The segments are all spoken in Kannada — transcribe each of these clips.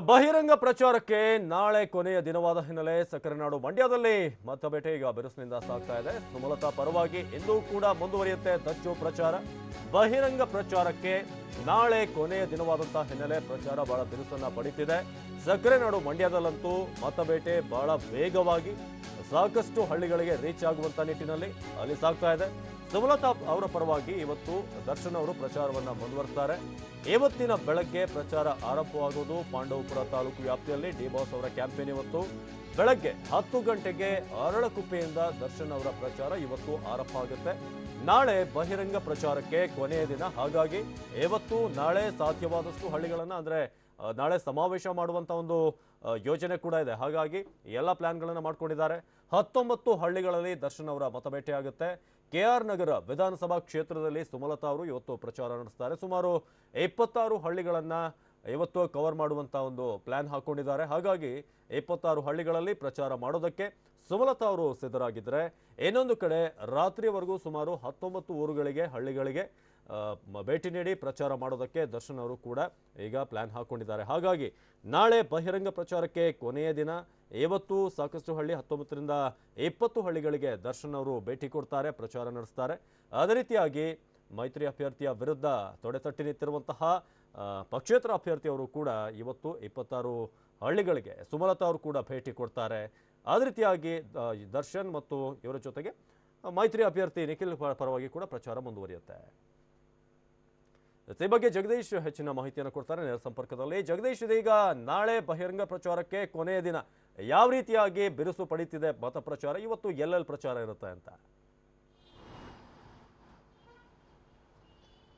ಬಹಿರಂಗ ಪ್ರಚಾರಕ್ಕೆ ನಾಳೆ ಕೊನೆಯ ದಿನವಾದ ಹಿನ್ನೆಲೆ ಸಕ್ಕರೆನಾಡು ಮಂಡ್ಯದಲ್ಲಿ ಮತಬೇಟೆ ಈಗ ಬಿರುಸಿನಿಂದ ಸಾಗ್ತಾ ಇದೆ. ಸುಮಲತಾ ಪರವಾಗಿ ಇಂದೂ ಕೂಡ ಮುಂದುವರಿಯುತ್ತೆ ದಚ್ಚು ಪ್ರಚಾರ. ಬಹಿರಂಗ ಪ್ರಚಾರಕ್ಕೆ ನಾಳೆ ಕೊನೆಯ ದಿನವಾದಂತಹ ಹಿನ್ನೆಲೆ ಪ್ರಚಾರ ಬಹಳ ಬಿರುಸನ್ನ ಪಡಿತಿದೆ. ಸಕ್ಕರೆನಾಡು ಮಂಡ್ಯದಲ್ಲಂತೂ ಮತಬೇಟೆ ಬಹಳ ವೇಗವಾಗಿ ಸಾಕಷ್ಟು ಹಳ್ಳಿಗಳಿಗೆ ರೀಚ್ ಆಗುವಂತ ನಿಟ್ಟಿನಲ್ಲಿ ಅಲ್ಲಿ ಸಾಗ್ತಾ ಇದೆ. ಸುಮಲತಾ ಅವರ ಪರವಾಗಿ ಇವತ್ತು ದರ್ಶನ್ ಅವರು ಪ್ರಚಾರವನ್ನು ಮುಂದುವರಿಸ್ತಾರೆ. ಇವತ್ತಿನ ಬೆಳಗ್ಗೆ ಪ್ರಚಾರ ಆರಂಭವಾಗುವುದು ಪಾಂಡವಪುರ ತಾಲೂಕು ವ್ಯಾಪ್ತಿಯಲ್ಲಿ. ಡಿ ಬಾಸ್ ಅವರ ಕ್ಯಾಂಪೇನ್ ಇವತ್ತು. ಬೆಳಗ್ಗೆ ಹತ್ತು ಗಂಟೆಗೆ ಅರಳಕುಪ್ಪೆಯಿಂದ ದರ್ಶನ್ ಅವರ ಪ್ರಚಾರ ಇವತ್ತು ಆರಂಭ ಆಗುತ್ತೆ. ನಾಳೆ ಬಹಿರಂಗ ಪ್ರಚಾರಕ್ಕೆ ಕೊನೆಯ ದಿನ. ಹಾಗಾಗಿ ಇವತ್ತು ನಾಳೆ ಸಾಧ್ಯವಾದಷ್ಟು ಹಳ್ಳಿಗಳನ್ನು ಅಂದ್ರೆ ನಾಳೆ ಸಮಾವೇಶ ಮಾಡುವಂತ ಒಂದು ಯೋಜನೆ ಕೂಡ ಇದೆ. ಹಾಗಾಗಿ ಎಲ್ಲ ಪ್ಲ್ಯಾನ್ಗಳನ್ನು ಮಾಡ್ಕೊಂಡಿದ್ದಾರೆ. ಹತ್ತೊಂಬತ್ತು ಹಳ್ಳಿಗಳಲ್ಲಿ ದರ್ಶನ್ ಅವರ ಮತಬೇಟೆ ಆಗುತ್ತೆ. ಕೆ ಆರ್ ನಗರ ವಿಧಾನಸಭಾ ಕ್ಷೇತ್ರದಲ್ಲಿ ಸುಮಲತಾ ಅವರು ಇವತ್ತು ಪ್ರಚಾರ ನಡೆಸ್ತಾರೆ. ಸುಮಾರು ಇಪ್ಪತ್ತಾರು ಹಳ್ಳಿಗಳನ್ನ ಇವತ್ತು ಕವರ್ ಮಾಡುವಂತ ಒಂದು ಪ್ಲ್ಯಾನ್ ಹಾಕೊಂಡಿದ್ದಾರೆ. ಹಾಗಾಗಿ ಇಪ್ಪತ್ತಾರು ಹಳ್ಳಿಗಳಲ್ಲಿ ಪ್ರಚಾರ ಮಾಡೋದಕ್ಕೆ ಸುಮಲತಾ ಅವರು ಸಿದ್ಧರಾಗಿದ್ದಾರೆ. ಇನ್ನೊಂದು ಕಡೆ ರಾತ್ರಿವರೆಗೂ ಸುಮಾರು ಹತ್ತೊಂಬತ್ತು ಊರುಗಳಿಗೆ, ಹಳ್ಳಿಗಳಿಗೆ ಭೇಟಿ ನೀಡಿ ಪ್ರಚಾರ ಮಾಡೋದಕ್ಕೆ ದರ್ಶನ್ ಅವರು ಕೂಡ ಈಗ ಪ್ಲ್ಯಾನ್ ಹಾಕೊಂಡಿದ್ದಾರೆ. ಹಾಗಾಗಿ ನಾಳೆ ಬಹಿರಂಗ ಪ್ರಚಾರಕ್ಕೆ ಕೊನೆಯ ದಿನ ಇವತ್ತು ಸಾಕಷ್ಟು ಹಳ್ಳಿ ಹತ್ತೊಂಬತ್ತರಿಂದ ಇಪ್ಪತ್ತು ಹಳ್ಳಿಗಳಿಗೆ ದರ್ಶನ್ ಅವರು ಭೇಟಿ ಕೊಡ್ತಾರೆ, ಪ್ರಚಾರ ನಡೆಸ್ತಾರೆ. ಅದೇ ರೀತಿಯಾಗಿ ಮೈತ್ರಿ ಅಭ್ಯರ್ಥಿಯ ವಿರುದ್ಧ ತೊಡೆತಟ್ಟಿ ನಿಂತಿರುವಂತಹ ಪಕ್ಷೇತರ ಅಭ್ಯರ್ಥಿಯವರು ಕೂಡ ಇವತ್ತು ಇಪ್ಪತ್ತಾರು ಹಳ್ಳಿಗಳಿಗೆ ಸುಮಲತಾ ಅವರು ಕೂಡ ಭೇಟಿ ಕೊಡ್ತಾರೆ. ಅದೇ ರೀತಿಯಾಗಿ ದರ್ಶನ್ ಮತ್ತು ಇವರ ಜೊತೆಗೆ ಮೈತ್ರಿ ಅಭ್ಯರ್ಥಿ ನಿಖಿಲ್ ಪರವಾಗಿ ಕೂಡ ಪ್ರಚಾರ ಮುಂದುವರಿಯುತ್ತೆ. ಈ ಬಗ್ಗೆ ಜಗದೀಶ್ ಹೆಚ್ಚಿನ ಮಾಹಿತಿಯನ್ನು ಕೊಡ್ತಾರೆ. ನೇರ ಸಂಪರ್ಕದಲ್ಲಿ ಜಗದೀಶ್ ಇದೀಗ ನಾಳೆ ಬಹಿರಂಗ ಪ್ರಚಾರಕ್ಕೆ ಕೊನೆಯ ದಿನ. ಯಾವ ರೀತಿಯಾಗಿ ಬಿರುಸು ಪಡೀತಿದೆ ಮತ ಪ್ರಚಾರ? ಇವತ್ತು ಎಲ್ಲೆಲ್ಲಿ ಪ್ರಚಾರ ಇರುತ್ತೆ ಅಂತ.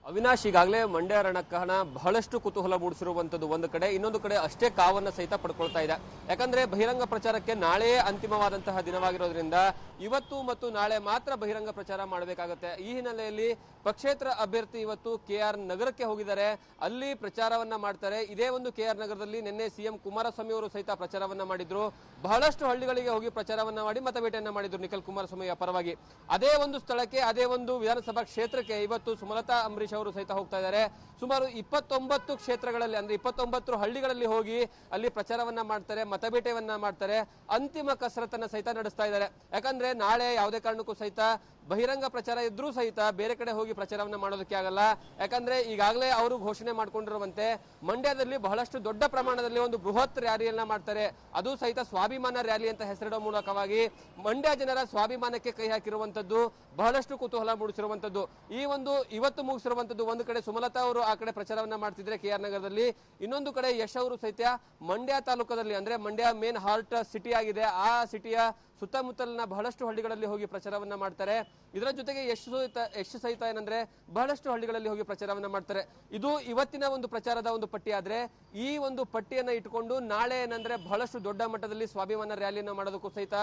ಅವಿನಾಶ್ ಈಗಾಗಲೇ ಮಂಡ್ಯ ರಣಕಹಣ ಬಹಳಷ್ಟು ಕುತೂಹಲ ಮೂಡಿಸಿರುವಂತದ್ದು ಒಂದು ಕಡೆ, ಇನ್ನೊಂದು ಕಡೆ ಅಷ್ಟೇ ಕಾವನ್ನ ಸಹಿತ ಪಡ್ಕೊಳ್ತಾ ಇದೆ. ಯಾಕಂದ್ರೆ ಬಹಿರಂಗ ಪ್ರಚಾರಕ್ಕೆ ನಾಳೆಯೇ ಅಂತಿಮವಾದಂತಹ ದಿನವಾಗಿರೋದ್ರಿಂದ ಇವತ್ತು ಮತ್ತು ನಾಳೆ ಮಾತ್ರ ಬಹಿರಂಗ ಪ್ರಚಾರ ಮಾಡಬೇಕಾಗುತ್ತೆ. ಈ ಹಿನ್ನೆಲೆಯಲ್ಲಿ ಪಕ್ಷೇತರ ಅಭ್ಯರ್ಥಿ ಇವತ್ತು ಕೆ ನಗರಕ್ಕೆ ಹೋಗಿದ್ದಾರೆ. ಅಲ್ಲಿ ಪ್ರಚಾರವನ್ನ ಮಾಡ್ತಾರೆ. ಇದೇ ಒಂದು ಕೆ ನಗರದಲ್ಲಿ ನಿನ್ನೆ ಸಿಎಂ ಕುಮಾರಸ್ವಾಮಿ ಅವರು ಸಹಿತ ಪ್ರಚಾರವನ್ನ ಮಾಡಿದ್ರು. ಬಹಳಷ್ಟು ಹಳ್ಳಿಗಳಿಗೆ ಹೋಗಿ ಪ್ರಚಾರವನ್ನ ಮಾಡಿ ಮತಬೇಟೆಯನ್ನ ಮಾಡಿದ್ರು ನಿಖಿಲ್ ಕುಮಾರಸ್ವಾಮಿಯ ಪರವಾಗಿ. ಅದೇ ಒಂದು ಸ್ಥಳಕ್ಕೆ, ಅದೇ ಒಂದು ವಿಧಾನಸಭಾ ಕ್ಷೇತ್ರಕ್ಕೆ ಇವತ್ತು ಸುಮಲತಾ ಅಂಬರೀಶ್ ಅವರು ಸಹಿತ ಹೋಗ್ತಾ ಇದ್ದಾರೆ. ಸುಮಾರು ಇಪ್ಪತ್ತೊಂಬತ್ತು ಕ್ಷೇತ್ರಗಳಲ್ಲಿ, ಅಂದ್ರೆ ಇಪ್ಪತ್ತೊಂಬತ್ತು ಹಳ್ಳಿಗಳಲ್ಲಿ ಹೋಗಿ ಅಲ್ಲಿ ಪ್ರಚಾರವನ್ನ ಮಾಡ್ತಾರೆ, ಮತಬೇಟೆಯನ್ನ ಮಾಡ್ತಾರೆ, ಅಂತಿಮ ಕಸರತ್ತನ್ನ ಸಹಿತ ನಡೆಸ್ತಾ ಇದ್ದಾರೆ. ಯಾಕಂದ್ರೆ ನಾಳೆ ಯಾವುದೇ ಕಾರಣಕ್ಕೂ ಸಹಿತ ಬಹಿರಂಗ ಪ್ರಚಾರ ಇದ್ರೂ ಸಹಿತ ಬೇರೆ ಕಡೆ ಹೋಗಿ ಪ್ರಚಾರವನ್ನ ಮಾಡೋದಕ್ಕೆ ಆಗಲ್ಲ. ಯಾಕಂದ್ರೆ ಈಗಾಗಲೇ ಅವರು ಘೋಷಣೆ ಮಾಡ್ಕೊಂಡಿರುವಂತೆ ಮಂಡ್ಯದಲ್ಲಿ ಬಹಳಷ್ಟು ದೊಡ್ಡ ಪ್ರಮಾಣದಲ್ಲಿ ಒಂದು ಬೃಹತ್ ರ್ಯಾಲಿಯನ್ನ ಮಾಡ್ತಾರೆ. ಅದು ಸಹಿತ ಸ್ವಾಭಿಮಾನ ರ್ಯಾಲಿ ಅಂತ ಹೆಸರಿಡೋ ಮೂಲಕವಾಗಿ ಮಂಡ್ಯ ಜನರ ಸ್ವಾಭಿಮಾನಕ್ಕೆ ಕೈ ಹಾಕಿರುವಂತದ್ದು ಬಹಳಷ್ಟು ಕುತೂಹಲ ಮೂಡಿಸಿರುವಂತದ್ದು ಈ ಒಂದು ಇವತ್ತು ಮುಗಿಸಿರುವಂತದ್ದು ಒಂದು ಕಡೆ ಸುಮಲತಾ ಅವರು, ಆ ಕಡೆ ಪ್ರಚಾರವನ್ನ ಮಾಡ್ತಿದ್ರೆ ಕೆ ಆರ್ ನಗರದಲ್ಲಿ. ಇನ್ನೊಂದು ಕಡೆ ಯಶ್ ಅವರು ಸಹಿತ ಮಂಡ್ಯ ತಾಲೂಕದಲ್ಲಿ ಅಂದ್ರೆ ಮಂಡ್ಯ ಮೇನ್ ಹಾರ್ಟ್ ಸಿಟಿ ಆಗಿದೆ. ಆ ಸಿಟಿಯ ಸುತ್ತಮುತ್ತಲಿನ ಬಹಳಷ್ಟು ಹಳ್ಳಿಗಳಲ್ಲಿ ಹೋಗಿ ಪ್ರಚಾರವನ್ನ ಮಾಡ್ತಾರೆ. ಇದರ ಜೊತೆಗೆ ಎಷ್ಟು ಸಹಿತ ಸಹಿತ ಏನಂದ್ರೆ ಬಹಳಷ್ಟು ಹಳ್ಳಿಗಳಲ್ಲಿ ಹೋಗಿ ಪ್ರಚಾರವನ್ನ ಮಾಡ್ತಾರೆ. ಇದು ಇವತ್ತಿನ ಒಂದು ಪ್ರಚಾರದ ಒಂದು ಪಟ್ಟಿ ಆದ್ರೆ ಈ ಒಂದು ಪಟ್ಟಿಯನ್ನ ಇಟ್ಕೊಂಡು ನಾಳೆ ಏನಂದ್ರೆ ಬಹಳಷ್ಟು ದೊಡ್ಡ ಮಟ್ಟದಲ್ಲಿ ಸ್ವಾಭಿಮಾನ ರ್ಯಾಲಿಯನ್ನ ಮಾಡೋದಕ್ಕೂ ಸಹಿತ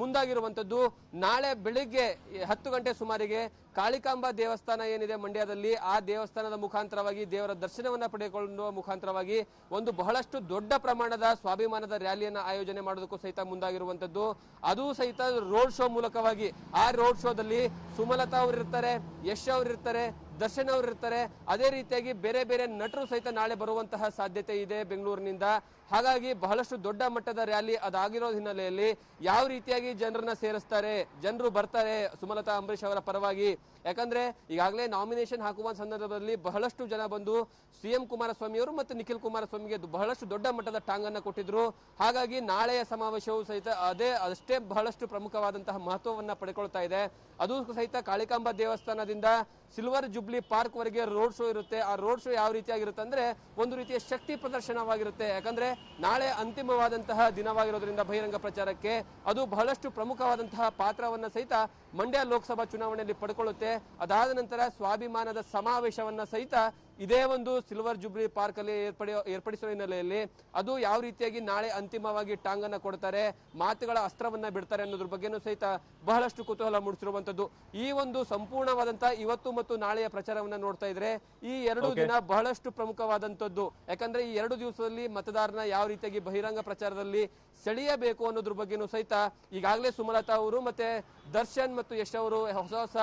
ಮುಂದಾಗಿರುವಂತದ್ದು ನಾಳೆ ಬೆಳಿಗ್ಗೆ ಹತ್ತು ಗಂಟೆ ಸುಮಾರಿಗೆ ಕಾಳಿಕಾಂಬಾ ದೇವಸ್ಥಾನ ಏನಿದೆ ಮಂಡ್ಯದಲ್ಲಿ, ಆ ದೇವಸ್ಥಾನದ ಮುಖಾಂತರವಾಗಿ ದೇವರ ದರ್ಶನವನ್ನ ಪಡೆದುಕೊಳ್ಳುವ ಮುಖಾಂತರವಾಗಿ ಒಂದು ಬಹಳಷ್ಟು ದೊಡ್ಡ ಪ್ರಮಾಣದ ಸ್ವಾಭಿಮಾನದ ರ್ಯಾಲಿಯನ್ನ ಆಯೋಜನೆ ಮಾಡೋದಕ್ಕೂ ಸಹಿತ ಮುಂದಾಗಿರುವಂತದ್ದು ಅದು ಸಹಿತ ರೋಡ್ ಶೋ ಮೂಲಕವಾಗಿ ಆ ರೋಡ್ ಶೋದಲ್ಲಿ ಸುಮಲತಾ ಅವರಿರ್ತಾರೆ ಯಶ್ ಅವರು ಇರ್ತಾರೆ ದರ್ಶನ್ ಅವರು ಇರ್ತಾರೆ ಅದೇ ರೀತಿಯಾಗಿ ಬೇರೆ ಬೇರೆ ನಟರು ಸಹಿತ ನಾಳೆ ಬರುವಂತಹ ಸಾಧ್ಯತೆ ಇದೆ ಬೆಂಗಳೂರಿನಿಂದ. ಹಾಗಾಗಿ ಬಹಳಷ್ಟು ದೊಡ್ಡ ಮಟ್ಟದ ರ್ಯಾಲಿ ಅದಾಗಿರೋ ಹಿನ್ನೆಲೆಯಲ್ಲಿ ಯಾವ ರೀತಿಯಾಗಿ ಜನರನ್ನ ಸೇರಿಸ್ತಾರೆ, ಜನರು ಬರ್ತಾರೆ ಸುಮಲತಾ ಅಂಬರೀಶ್ ಅವರ ಪರವಾಗಿ. ಯಾಕಂದ್ರೆ ಈಗಾಗಲೇ ನಾಮಿನೇಷನ್ ಹಾಕುವ ಸಂದರ್ಭದಲ್ಲಿ ಬಹಳಷ್ಟು ಜನ ಬಂದು ಸಿಎಂ ಕುಮಾರಸ್ವಾಮಿ ಅವರು ಮತ್ತು ನಿಖಿಲ್ ಕುಮಾರಸ್ವಾಮಿಗೆ ಬಹಳಷ್ಟು ದೊಡ್ಡ ಮಟ್ಟದ ಟಾಂಗನ್ನು ಕೊಟ್ಟಿದ್ರು. ಹಾಗಾಗಿ ನಾಳೆಯ ಸಮಾವೇಶವು ಸಹಿತ ಅದೇ, ಅಷ್ಟೇ ಬಹಳಷ್ಟು ಪ್ರಮುಖವಾದಂತಹ ಮಹತ್ವವನ್ನ ಪಡೆಕೊಳ್ತಾ ಇದೆ. ಅದು ಸಹಿತ ಕಾಳಿಕಾಂಬ ದೇವಸ್ಥಾನದಿಂದ ಸಿಲ್ವರ್ ಜುಬ್ಲಿ ಪಾರ್ಕ್ ವರೆಗೆ ರೋಡ್ ಶೋ ಇರುತ್ತೆ. ಆ ರೋಡ್ ಶೋ ಯಾವ ರೀತಿಯಾಗಿರುತ್ತೆ ಅಂದ್ರೆ ಒಂದು ರೀತಿಯ ಶಕ್ತಿ ಪ್ರದರ್ಶನವಾಗಿರುತ್ತೆ. ಯಾಕಂದ್ರೆ ನಾಳೆ ಅಂತಿಮವಾದಂತಹ ದಿನವಾಗಿರೋದ್ರಿಂದ ಬಹಿರಂಗ ಪ್ರಚಾರಕ್ಕೆ ಅದು ಬಹಳಷ್ಟು ಪ್ರಮುಖವಾದಂತಹ ಪಾತ್ರವನ್ನ ಸಹಿತ ಮಂಡ್ಯ ಲೋಕಸಭಾ ಚುನಾವಣೆಯಲ್ಲಿ ಪಡ್ಕೊಳ್ಳುತ್ತೆ. ಅದಾದ ನಂತರ ಸ್ವಾಭಿಮಾನದ ಸಮಾವೇಶವನ್ನ ಸಹಿತ ಇದೇ ಒಂದು ಸಿಲ್ವರ್ ಜುಬ್ಲಿ ಪಾರ್ಕ್ ಅಲ್ಲಿ ಏರ್ಪಡಿ ಏರ್ಪಡಿಸುವ ಹಿನ್ನೆಲೆಯಲ್ಲಿ ಅದು ಯಾವ ರೀತಿಯಾಗಿ ನಾಳೆ ಅಂತಿಮವಾಗಿ ಟಾಂಗ್ ಅನ್ನ ಕೊಡ್ತಾರೆ ಮಾತುಗಳ ಅಸ್ತ್ರವನ್ನ ಬಿಡ್ತಾರೆ ಅನ್ನೋದ್ರ ಬಗ್ಗೆನೂ ಸಹಿತ ಬಹಳಷ್ಟು ಕುತೂಹಲ ಮೂಡಿಸಿರುವಂತದ್ದು. ಈ ಒಂದು ಸಂಪೂರ್ಣವಾದಂತಹ ಇವತ್ತು ಮತ್ತು ನಾಳೆಯ ಪ್ರಚಾರವನ್ನ ನೋಡ್ತಾ ಇದ್ರೆ ಈ ಎರಡು ದಿನ ಬಹಳಷ್ಟು ಪ್ರಮುಖವಾದಂತದ್ದು. ಯಾಕಂದ್ರೆ ಈ ಎರಡು ದಿವಸದಲ್ಲಿ ಮತದಾರನ ಯಾವ ರೀತಿಯಾಗಿ ಬಹಿರಂಗ ಪ್ರಚಾರದಲ್ಲಿ ಸೆಳೆಯಬೇಕು ಅನ್ನೋದ್ರ ಬಗ್ಗೆನೂ ಸಹಿತ ಈಗಾಗಲೇ ಸುಮಲತಾ ಅವರು ಮತ್ತೆ ದರ್ಶನ್ ಮತ್ತು ಯಶ್ ಅವರು ಹೊಸ ಹೊಸ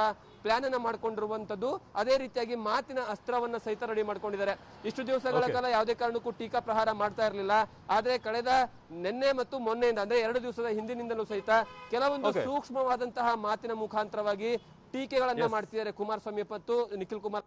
ಪ್ಲಾನ್ ಅನ್ನ ಮಾಡ್ಕೊಂಡಿರುವಂತದ್ದು ಅದೇ ರೀತಿಯಾಗಿ ಮಾತಿನ ಅಸ್ತ್ರವನ್ನ ಸಹಿತ ರೆಡಿ ಮಾಡ್ಕೊಂಡಿದ್ದಾರೆ ಇಷ್ಟು ದಿವಸಗಳ ಕಾಲ ಯಾವುದೇ ಕಾರಣಕ್ಕೂ ಟೀಕಾ ಪ್ರಹಾರ ಮಾಡ್ತಾ ಇರಲಿಲ್ಲ ಆದ್ರೆ ಕಳೆದ ನಿನ್ನೆ ಮತ್ತು ಮೊನ್ನೆಯಿಂದ ಅಂದ್ರೆ ಎರಡು ದಿವಸದ ಹಿಂದಿನಿಂದಲೂ ಸಹಿತ ಕೆಲವೊಂದು. ಸೂಕ್ಷ್ಮವಾದಂತಹ ಮಾತಿನ ಮುಖಾಂತರವಾಗಿ ಟೀಕೆಗಳನ್ನ. ಮಾಡ್ತಿದ್ದಾರೆ ಕುಮಾರಸ್ವಾಮಿ ಮತ್ತು ನಿಖಿಲ್ ಕುಮಾರ್